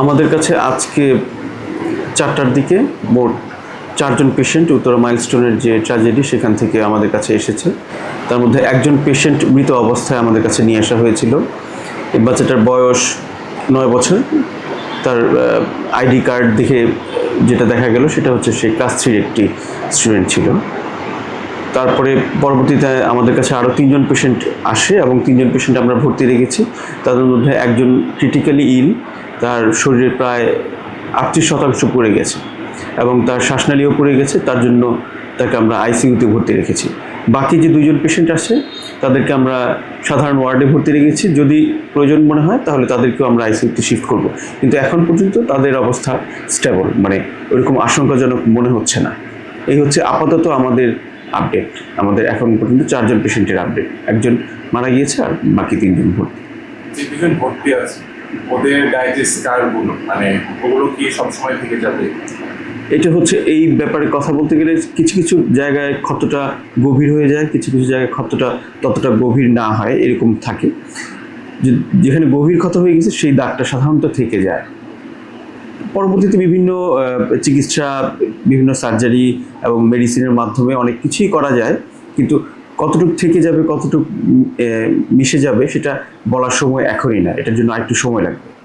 আমাদের কাছে আজকে চারটার দিকে মোট চারজন পেশেন্ট উত্তরা মাইলস্টোনের যে ট্র্যাজেডি সেখান থেকে আমাদের কাছে এসেছে। তার মধ্যে একজন পেশেন্ট মৃত অবস্থায় আমাদের কাছে নিয়ে আসা হয়েছিল। এই বাচ্চাটার বয়স নয় বছর। তার আইডি কার্ড দেখে যেটা দেখা গেল সেটা হচ্ছে সে ক্লাস থ্রির একটি স্টুডেন্ট ছিল। তারপরে পরবর্তীতে আমাদের কাছে আরও তিনজন পেশেন্ট আসে এবং তিনজন পেশেন্ট আমরা ভর্তি রেখেছি। তাদের মধ্যে একজন ক্রিটিক্যালি ইল তার শরীরে প্রায় আটত্রিশ শতাংশ পড়ে গেছে এবং তার শ্বাসনালীও পড়ে গেছে, তার জন্য তাকে আমরা আইসিইউতে ভর্তি রেখেছি। বাকি যে দুজন পেশেন্ট আছে, তাদেরকে আমরা সাধারণ ওয়ার্ডে ভর্তি রেখেছি। যদি প্রয়োজন মনে হয়, তাহলে তাদেরকেও আমরা আইসিইউতে শিফট করব। কিন্তু এখন পর্যন্ত তাদের অবস্থা স্টেবল মানে ওরকম আশঙ্কাজনক মনে হচ্ছে না। এই হচ্ছে আপাতত আমাদের আপডেট আমাদের এখন পর্যন্ত চারজন পেশেন্টের আপডেট একজন মারা গিয়েছে আর বাকি তিনজন ভর্তি। ভর্তি আছে। ওদের গায়ে যে স্কারগুলো মানে ওগুলো কি সবসময় থেকে যাবে? এটা হচ্ছে এই ব্যাপারে কথা বলতে গেলে কিছু কিছু জায়গায় ক্ষতটা গভীর হয়ে যায়, কিছু কিছু জায়গায় ক্ষতটা ততটা গভীর না হয়, এরকম থাকে। যেখানে গভীর ক্ষত হয়ে গেছে, সেই দাগটা সাধারণত থেকে যায়। পরবর্তীতে বিভিন্ন চিকিৎসা, বিভিন্ন সার্জারি এবং মেডিসিনের মাধ্যমে অনেক কিছুই করা যায়। কিন্তু কতটুকু থেকে যাবে, কতটুক মিশে যাবে, সেটা বলার সময় এখনই না। এটার জন্য আরেকটু সময় লাগবে।